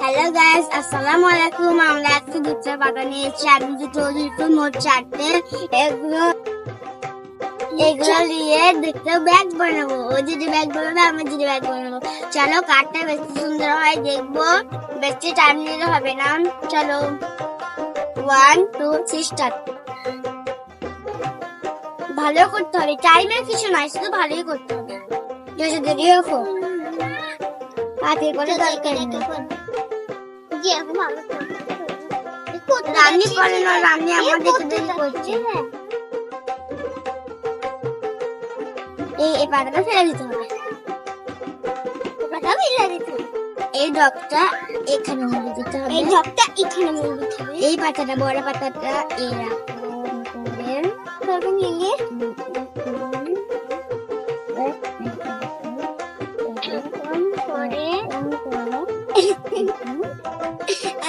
Hello guys আসসালামু আলাইকুম। আমরা আজকে মোট চারটে। এগুলো দিয়ে দুটো ব্যাগ বানাবো। ও যদি ব্যাগ বানাবে, আমি যদি ব্যাগ বানাবো। চলো কাঠটা বেশি সুন্দর হয়, দেখব। বেশি টাইম নিলে হবে না। চলো ওয়ান টু থ্রি স্টার্ট ভালো করতে হবে। টাইমের কিছু নয় শুধু ভালোই করতে হবে। যদি দেরি হোক হাতে করে দরকার নেই। রান্নি করে না রান্নি আমাদের তো দেরি করছে। এই এই পাতাটা ফেলে দিতে হবে। পাতা ফেলে দিতে হবে। এই ডগটা এখানে মুড়ে দিতে হবে। এই ডগটা এখানে মুড়ে দিতে হবে। এই পাতাটা বড় পাতাটা এরকম করে করবেন নিয়ে এরকম করে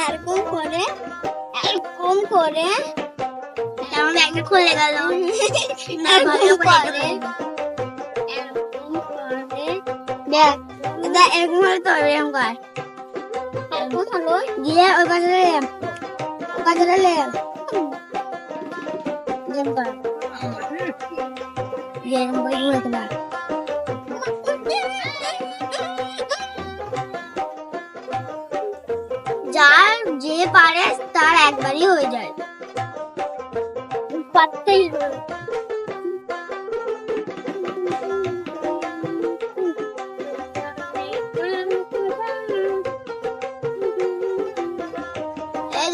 এরকম করে এরকম করে আমার ব্যাগটা খুলে গেল না ভালো করে এরকম করে দেখ দেখ এরকম হলে তো এরকম কর এরকম হলো দিয়ে ওই পাশে এরকম করে ঘুরে তোলা যার যে পারে তার একবারই হয়ে যায়। পারতেই হয়ে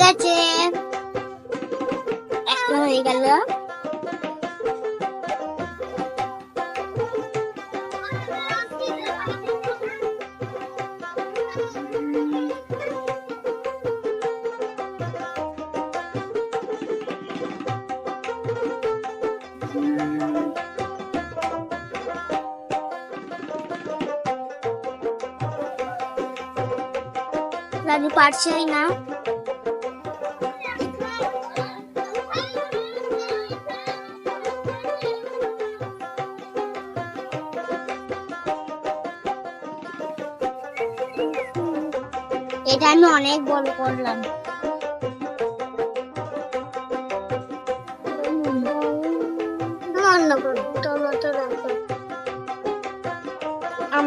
গেছে। একটা হয়ে গেল। রাজু পারছি না। এটা আমি অনেক বড় করলাম।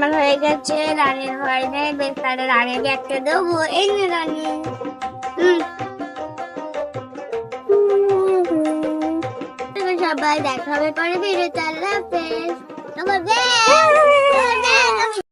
আমার হয়ে গেছে, রানীর ভয় নেই বেস্তারের রানীকে একটা দেবো। এই নে রানী। সবাই দেখা হবে পরে বেরোতে আল্লাহ হাফেজ।